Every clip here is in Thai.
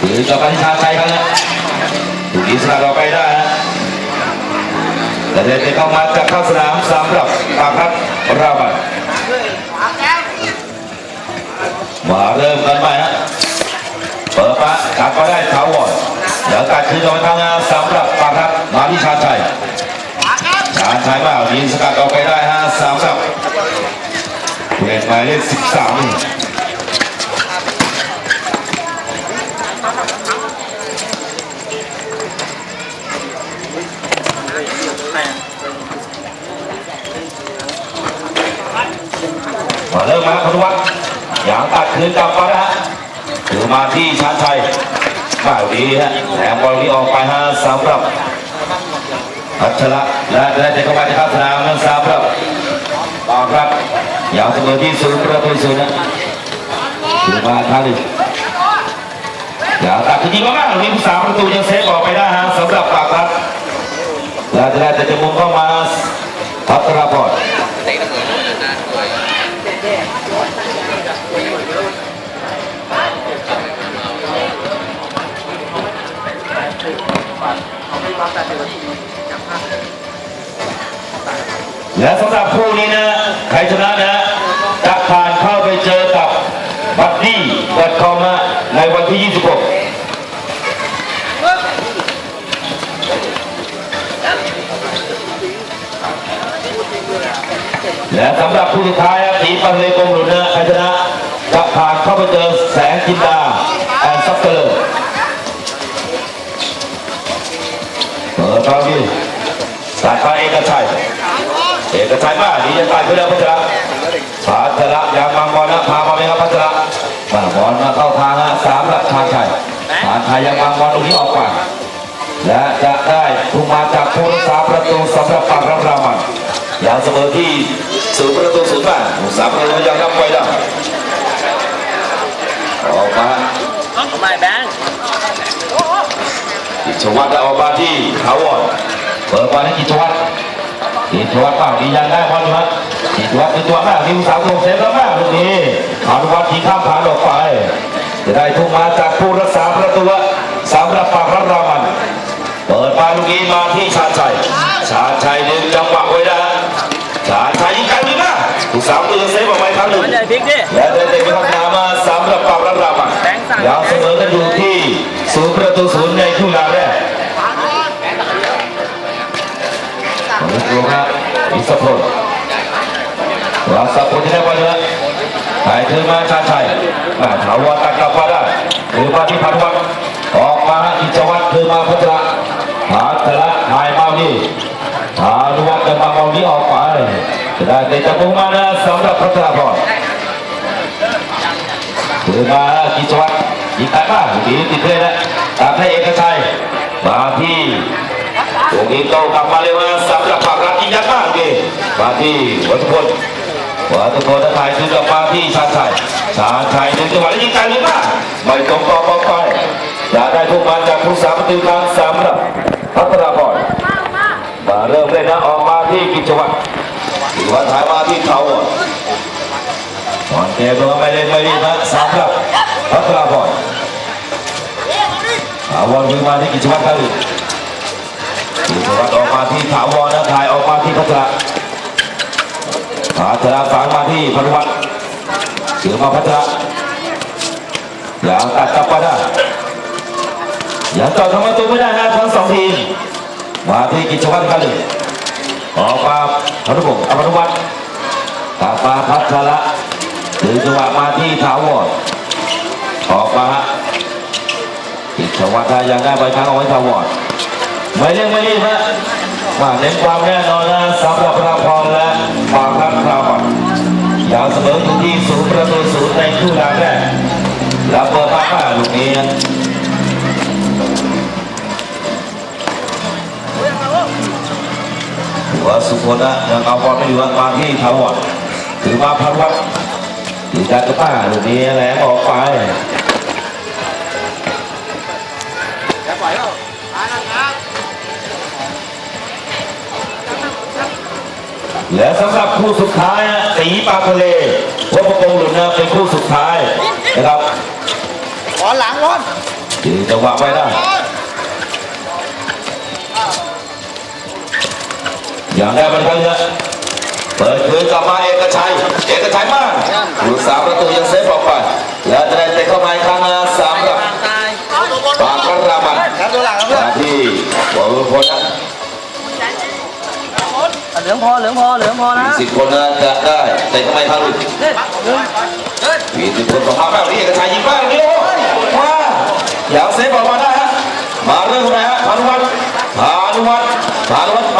หรือจะปฏิชาชัยครับนะถูกอิสระเราไปได้นะแต่เดินเข้ามาจะเข้าสนามสำหรับปาพัดรามันมาเริ่มกันใหม่ฮะเปิดมากาก็ได้เขาวอดเดี๋ยวการคืนกลับมาทางงานสำหรับปาพัดมาที่ชาชัยชาชัยมายิงสกัดออกไปได้ฮะสำหรับเปลี่ยนหมายเลขสิบสาม มาเริ่มมาพนุวัฒน์อย่างตัดคืนกลับมาแล้วฮะถือมาที่ชาญชัยมาดีฮะแถมบอลนี้ออกไปฮะสำหรับพัชระและได้แต่เข้ามาในข้างสนามนั้นสำหรับปากครับอย่างเสมอที่ศูนย์ประตูศูนย์นะถือมาท่าหนึ่งอย่างตัดจริงๆมากๆลูกนี้สามประตูยังเซฟออกไปได้ฮะสำหรับปากครับและจะได้แต่จะมุมเข้ามาพัทรพร และสำหรับคู่นี้นะใครชนะนะจะผ่านเข้าไปเจอกับบัดดี้ดอทคอมในวันที่ 26และสำหรับคู่สุดท้าย อีปังเลกงหลุนนะใครชนะจะผ่านเข้าไปเจอแสงจินดาแอนซับเตอร์เปิดตอนนี้สายฟ้าเอกชัยเอกชัยมาดีจะตายเพื่อพัชระพัชระยางบางบอลนะพามาไหมครับพัชระมาบอลมาเข้าทางนะสามหลักชาญชัยชาญชัยยังบางบอลตรงนี้ออกไปและจะได้ทุกมาจากผู้รักษาประตูสำหรับปากรับรามัน ย่างเสมอที่ศูนย์ประตูศูนย์บ้านผู้สาประตูยังรับไว้ได้ออกมาทำไมแบงค์กิจวัตรออกมาที่ถาวรเปิดมาให้กิจวัตรกิจวัตรเปล่าดียังได้บอลอยู่ฮะกิจวัตรเป็นตัวแม่ริมสาวลงเซฟแล้วแม่ลูกนี้อนุวัตทีข้ามผ่านออกไป จะได้ทุกมาจากผู้รักษาประตูสำหรับปากรับรามัน เปิดมาลูกนี้มาที่ชาชัยชาชัยดึงจัง สาวตัวเซฟออกไปครั้งหนึ่งมันใหญ่พริกดิและได้เตะไปข้างหน้ามาสำหรับปากรับรามันแบงค์สั่งยาวเสมอกันอยู่ที่ศูนย์ประตูศูนย์ในครึ่งนาแรกมาดูครับอิสระพลวาสพลที่ได้บอลเลยถ่ายคืนมาชาญชัยมาถาวรตัดกลับมาได้คือมาที่พันวัฒน์ออกมาอิจวัตรคือมาพัชระพัชระถ่ายมานี่พานุวัฒน์กันมาเมานี้ออกไปจะ ได้เตะจากมุมมานะสำหรับพัชรพรถือมากิจวัตรยิงไกลมากดีติดเลยนะตามให้เอกชัยมาที่ตรงนี้โตกลับมาเร็วนะสำหรับปากรัฐยิงยักษ์มากดีมาที่วัตุพลวัตุพลถ่ายคืนกลับมาที่ชาชัยชาชัยหนึ่งจังหวะแล้ยิงไกลเลยมาไม่ตรงกรอบบอไปจะได้ทุกมาจากผู้สามประตูกลางสำหรับพัฒนาบอลมาเริ่มเล่นนะออกมาที่กิจวัตร วัตรถ่ายมาที่เขาอะบอลเกมตัวไม่เล่นไม่ดีนะสามครับพัทราบอลถาวรยิงมาที่กิจวัตรครับกิจวัตรออกมาที่ถาวรนะถ่ายออกมาที่พัทราพัทราฝังมาที่พนุวัฒน์เสือมาพัทราอย่างตัดกลับมาได้อย่างต่อทำประตูไม่ได้นะทั้งสองทีมมาที่กิจวัตรครับ ออกมาพนุพงศ์อภนุวัฒน์กลับมาพัชระถือจังหวะมาที่ถาวรออกมาฮะอีกจังหวะถ้ายังได้ใบครั้งเอาไว้ถาวรไม่เร่งไม่รีบฮะมาเน้นความแน่นอนนะสำหรับพระพรและปากรักคราวอยาวเสมออยู่ที่ศูนย์ประตูศูนย์ในคู่แรกแรกแล้วเปิดมาห้าลูกนี้ ว่าสุพลนะยังเอาบอลไม่อยู่นะมาที่ถาวรถือมาพันวัดถือการกระป้าลูกนี้แหลมออกไปและสำหรับคู่สุดท้ายนะตีปลาทะเลวัดประกงหลุดนะเป็นคู่สุดท้ายนะครับขอหลังร้อนถือจังหวะไว้ได้ อย่างได้บันเทิงนะเปิดคืนกลับมาเอกชัย เอกชัยมากผู้สามประตูยังเซฟออกไป แล้วจะได้เตะเข้ามาอีกครั้งนะสามกับปากกรามันครับตัวหลังครับหน้าที่บอลลูนคนนะเหลืองพอเหลืองพอเหลืองพอนะสิบคนนะจะได้เตะเข้ามาอีกครั้งหนึ่งเล่นหนึ่งเล่นมีสิบคนของพาแม่นี้เอกชัยยิงบ้างนี่โอ้ยมาอย่าเซฟออกมาได้ฮะมาเรื่องอะไรฮะพานุวัฒน์พานุวัฒน์พานุวัฒน์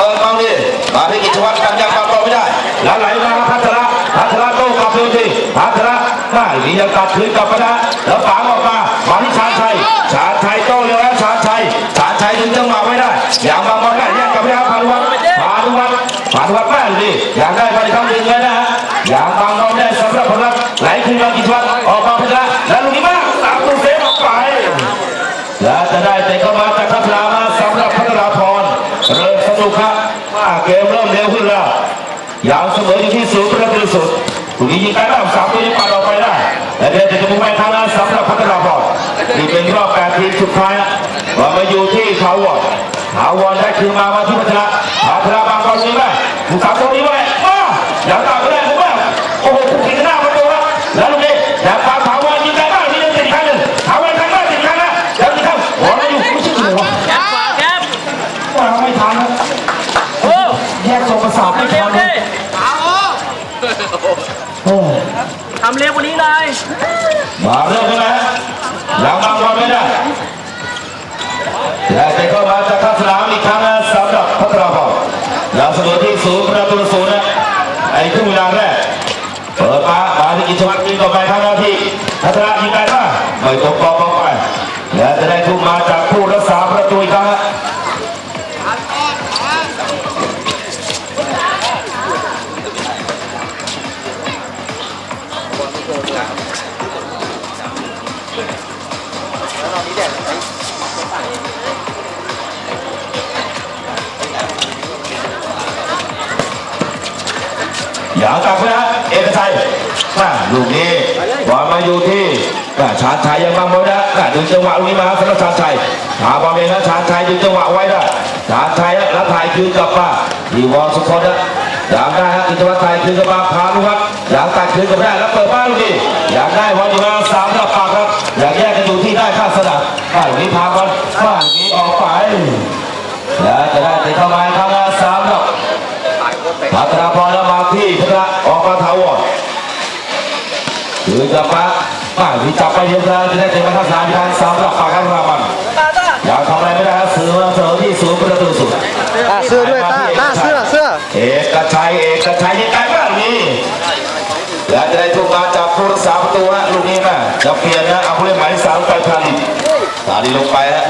เปิดมาดิมาที่กิจวัตรกันยังมาต่อไม่ได้แล้วไหลมาพัทระพัทระโต้กลับเร็วทีพัทระไม่มียังตัดคืนกลับมาได้แล้วฝางออกมามาที่ชาญชัยชาญชัยโต้เร็วแล้วชาญชัยชาญชัยดึงจังหวะไว้ได้อย่างบางบอลได้แยกกลับไปหาพานุวัฒน์พานุวัฒน์พานุวัฒน์แม่ดิอยากได้ไปทำดึงเลยนะฮะอย่างบางบอลได้สำหรับพลังไหลคืนมากิจวัตรออกมา เกมเริ่มเร็วขึ้นแล้วยาวเสมออยู่ที่ศูนย์ประตูสุดถูกยิงไปแล้วสามตัวนี้ปัดออกไปได้และเดี๋ยวจะมุ่งไปทางนั้นสำหรับพัฒนาพรนี่เป็นรอบแปดทีมสุดท้ายว่ามาอยู่ที่เขาวอนเขาวอนได้คืนมามาที่พัฒนาพัฒนาบางกอนนี้ไหมถูกสามตัวนี้ไหมมาอย่างต่า มาเริ่มกันนะหลังมางบอลไม่ได้และเตะเข้ามาจากข้างสนามอีกครั้งนะสำหรับพัฒนาพรแล้วเสมอที่ศูนย์ประตูศูนย์นะไอ้ครึ่งเวลาแรกเปิดมามาที่กิจวัตรยิงต่อไปทางหน้าที่พัทรยิงได้ป่ะไม่ตกกอบออกไปและจะได้ทุ่มมา เอางกลับไปนะเอกชัยมาลูกนี้บอลมาอยู่ที่าชาญชัยยังมาไม่ได้ดึงจังหวะลูกนี้มาสำหรับชาญชัยหาบอลเองนะชาญชัยดึงจังหวะไว้ได้ชาญชัยแล้วถ่ายคืนกลับมาทีวอลสุพจน์นะอยากได้ฮะกิจวัตรถ่ายคืนกลับมาพาลูกครับอยากตัดคืนกลับได้แล้วเปิดบ้านลูกนี้อยากได้บอลอยู่มาสามกับปากครับอยากแยกกันอยู่ที่ได้ข้าสนามบ้านลูกนี้พาบอล พัฒนาพรแล้วมาที่พระออกมาถาวรถือกลับมามาที่จับไปเยอะแล้วจะได้เต็มมาทัศนาทางสามหลักปากกันรามันตาตาอยากทำอะไรไม่ได้ครับซื้อมาเสมอที่ศูนย์ประตูสุดต้าเสื้อด้วยต้าต้าเสื้อเสื้อเอกชัยเอกชัยยิงไกลมากนี่แล้วจะได้ถูกมาจากผู้รักษาประตูนะลูกนี้นะจะเปลี่ยนนะเอาผู้เล่นหมายเลขสามไปพาลิตตาดีลงไปฮะ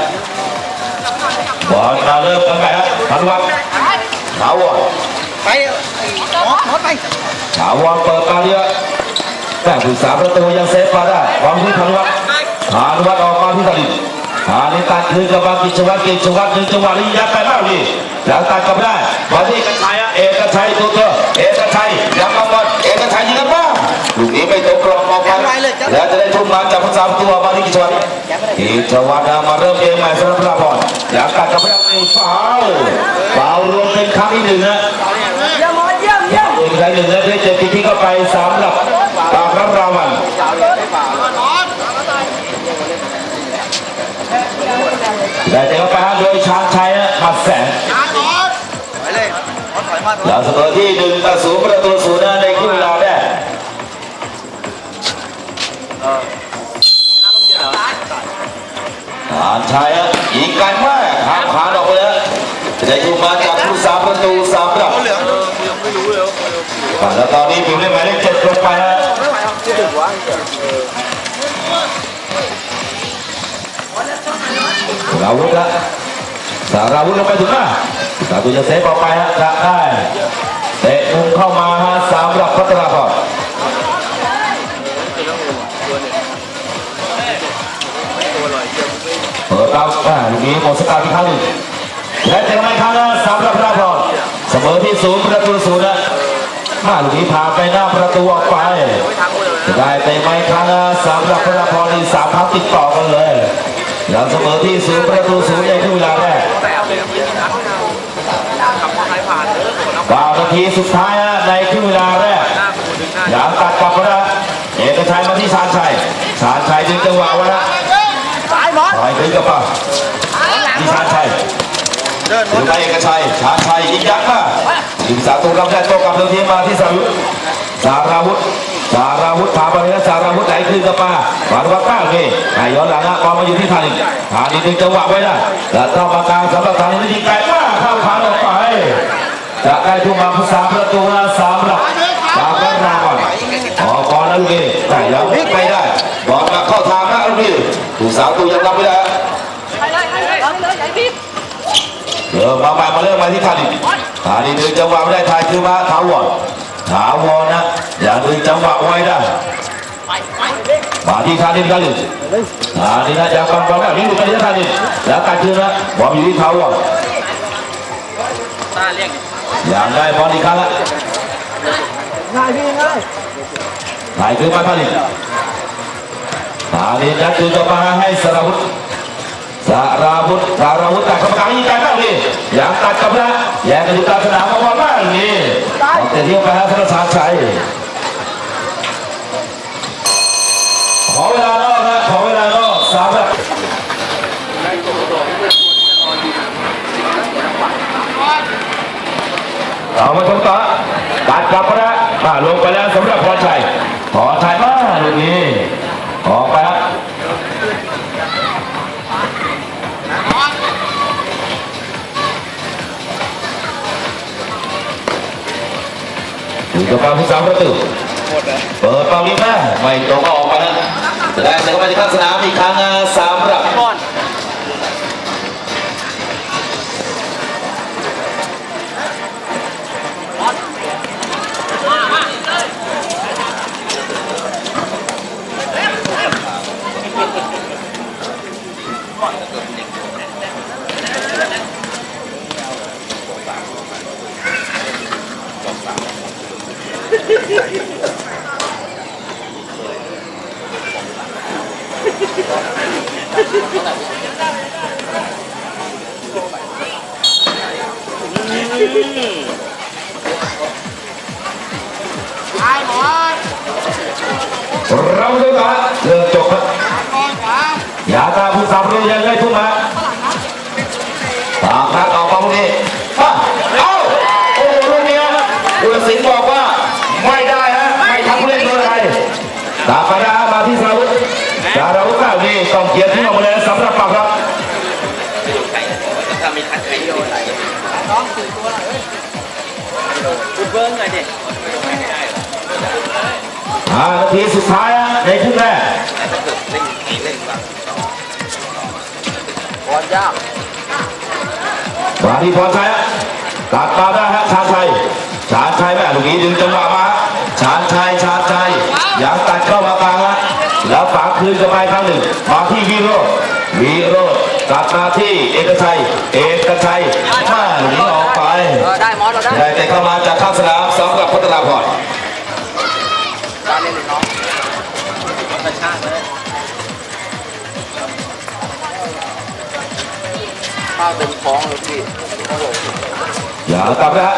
บอลมาเริ่มกันไปฮะพันวัฒน์ถาวร ไปหมอหมอไปถาวรเปิดมาเยอะแต่ผู้สาประตูยังเซฟมาได้วางที่พันวัฒน์พานุวัฒน์ออกมาที่ตลิดพานิตัดคืนกับมากิจวัตรกิจวัตรหนึ่งจังหวะนี้ยัดไปมากดีแล้วตัดกลับไม่ได้มาที่เอกชัยอะเอกชัยตัวตัวเอกชัยยังมาบอลเอกชัยยิงกันบ้างลูกนี้ไม่ตรงกรอบออกไปแล้วจะได้ทุ่มมาจากผู้สาประตูออกมาที่กิจวัตรกิจวัตรมาเริ่มเกมใหม่สำหรับพระบอลอยากตัดกลับไม่ได้ฟาวฟาวรวมเป็นครั้งที่หนึ่งนะเยี่ยมหมอเงใช้หนึ่งแล้วได้เจ็ดทีที่เข้าไปสามหลับปากรับราวันได้เตะเข้าไปโดยชาญชัยนะมัดแสนแล้วเสมอที่หนึ่งต่อศูนย์ประตู แล้วตอนนี้ผิวเล่นหมายเลขเจ็ดลงไปนะสราวุธละสาราวุธลงไปถึงหน้าสาตุจะเซฟออกไปฮะจะได้เตะมุมเข้ามาฮะสามหลับพัฒนาพรเปิดเอาอ่าลูกนี้หมดสกาอีกครั้งหนึ่งและเตะไม่ครั้งนะสามหลับพัฒนาพรเสมอที่ศูนย์ประตูศูนย์นะ มาลูกนี้พาไปหน้าประตูออกไปจะได้เตะไม่ครั้งนะสามหลับพัฒนาพรนี่สามครั้งติดต่อกันเลยยังเสมอที่ศูนย์ประตูศูนย์ในครึ่งเวลาแรกแบบเลยยิงนัดขับมอเตอร์ไซค์ผ่านเออคนเอาเก้านาทีสุดท้ายนะในครึ่งเวลาแรกหน้ากูดึงหน้าอยางตัดกลับมานะเอกชัยมาที่ชาญชัยชาญชัยดึงจังหวะไว้นะสายมอสถอยถึงกับป่ะที่ชาญชัยเดินถึงไปเอกชัยชาญชัยยิงยักษ์มา ยิงสามตูรับได้โตกลับเรื่องทีมาที่สารุสาราวุธสาราวุธพามไปนะสาราวุธไหลขึ้นกับมาหวานวัดก้าวนี่ให้ย้อนหลังนะบอลมมาอยู่ที่ทานินทานินดึงจังหวะไว้ได้แล้วเข้ามากลางสำหรับทานินยิงไกลมากเข้าขาออกไปจะได้ทุ่มมาสามประตูนะสามหลักตามกันรางวัลออกบอลนะลูกนี้แต่ยังพลิกไม่ได้บอลมาเข้าทางนะลูกนี้ถูกสาวตูยังรับไม่ได้ ให้เลยให้เลยให้เลยใหญ่พี่ เดี๋ยวมาใหม่มาเริ่มมาที่ทานิทานิดึงจังหวะไม่ได้ทายคือมาถาวรถาวรนะ อย่าดึงจังหวะไว้ได้ไปไปมาที่ทานิกันเลยทานินะจะฟังบอลแบบนี้ลูกไปที่ทานิแล้วการคืนนะบอลอยู่ที่ถาวรตาเรียกอย่างได้บอลอีกครั้งละง่ายพี่ง่ายถ่ายคืนมาทานิทานิยัดคืนกลับมาให้สราวุธสาราวุธสาราวุธตัดกรรมการยิงไกลมากนี่ อยางตัดกับนะแย่งกันอยู่กลางสนามมาบอลมากนี่แต่เที่ยวไปฮะสำหรับชาญชัยขอเวลานอกนะขอเวลานอกสามแบบเอามาชมต่อตัดกลับนะมาลงไปแล้วสำหรับพรชัยพรชัยมากลูกนี้ออกไป ครับอยู่กับการผู้สามประตูเปิดเป่าลิมาไม่ตรงก็ออกไปนะจะได้เสียเข้าไปที่ข้างสนามอีกครั้งสามรับ ก่อน เราดูกันเรื่องจบครับอย่าตาผู้สามประตูยังได้ทุ่มมา ตามไปนะฮะมาที่สารุตสารุตข้าวนี่ต้องเกียร์ที่ออกมาเลยนะสำหรับปากครับถ้ามีทันไข่โยนอะไรน้องตื่นตัวหน่อยเฮ้ยคุณเบิ้งหน่อยดิห้านาทีสุดท้ายฮะในครึ่งแรกบอลยากมาที่พรชัยฮะตัดมาได้ฮะชาญชัยชาญชัยแม่ลูกนี้ดึงจังหวะมา ชาญชัยชาญชัยยังตัดเข้ามากลางฮะแล้วฝากคืนกลับไปครั้งหนึ่งมาที่วีโรจน์วีโรจน์ตัดมาที่เอกชัย เอกชัยมาลูกนี้ออกไปเออได้มอสเราได้ได้แต่เข้ามาจากข้างสนามสำหรับพัฒนาพรการเล่นหรือน้องกระชากเลยข้าวเต็มท้องเลยพี่อย่ากลับนะฮะ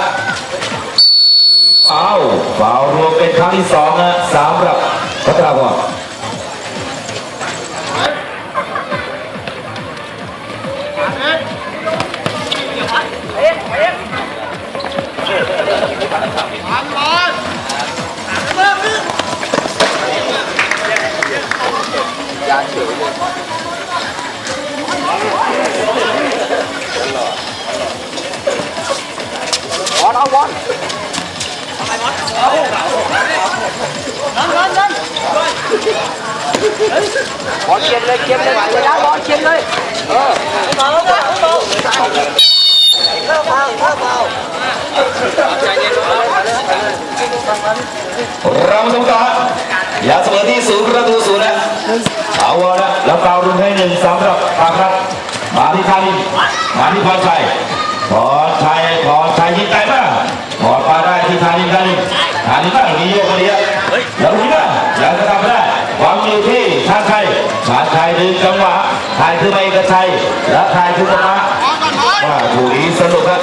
ฟาวฟาวรวมเป็นครั้งที่สองนะสำหรับพัฒนาพราวะนะแล้วฟาวรุ่นให้หนึ่งสำหรับปากครับมาที่คารินมาที่พรชัยพรชัยพรชัยยิงไกลมากพอดมาได้ที่คารินคารินคารินบ้างนี้โยกมาดีอะแล้วนี้นะยังจะทำไม่ได้วางอยู่ที่ชาญชัยชาญชัยดึงจังหวะชทายคือไม่เอกชัยและทายคือธรรมะว่าถูนี้สนุกครับ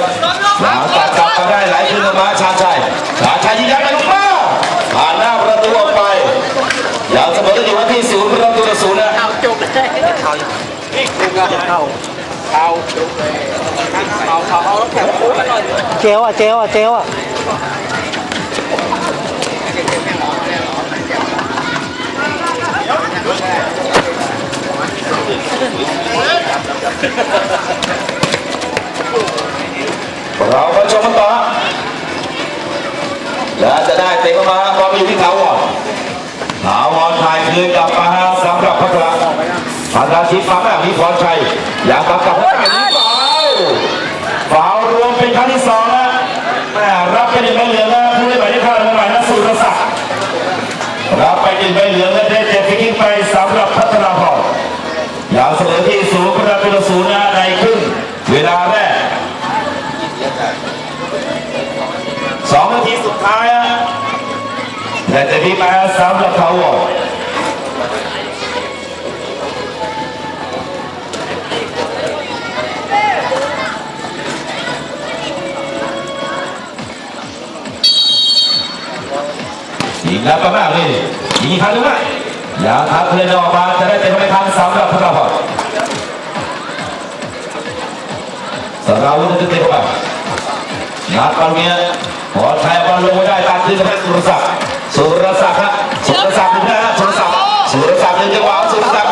เข้าเข้าเข้าเข้าเอาแล้วแข็งโค้งหน่อยเจลอะเจลอะเจลอะเรามาชมกันต่อและจะได้เตะเข้ามาบอลไปอยู่ที่ถาวรถาวรถ่ายคืนกลับมาสำหรับพัทรา พัทราชิปมาแม่มีพรชัยอยากกลับกับให้ได้หรือเปล่าฟาวรวมเป็นครั้งที่สองนะแม่รับไปหนึ่งใบเหลืองนะผู้เล่นหมายเลขห้าใหม่นะสุรศักดิ์รับไปหนึ่งใบเหลืองและได้เจ็บฟรีคิกไปสำหรับพัทราพรอย่างเสมอที่ศูนย์ประตูต่อศูนย์นะในครึ่งเวลาแรกสองนาทีสุดท้ายอะแต่จะมีมาสำหรับ แล้วก็มากเลยยิงทันหรือไม่อย่าทันเพลินออกมาจะได้เป็นไม่ทันสำหรับพระราพรสราวุธจะเตะเข้าไปนัดบอลเมียพอใช้บอลลงไม่ได้ตามคืนให้สุรศักดิ์สุรศักดิ์ฮะสุรศักดิ์ถึงนะสุรศักดิ์สุรศักดิ์หนึ่งจังหวะสุรศักดิ์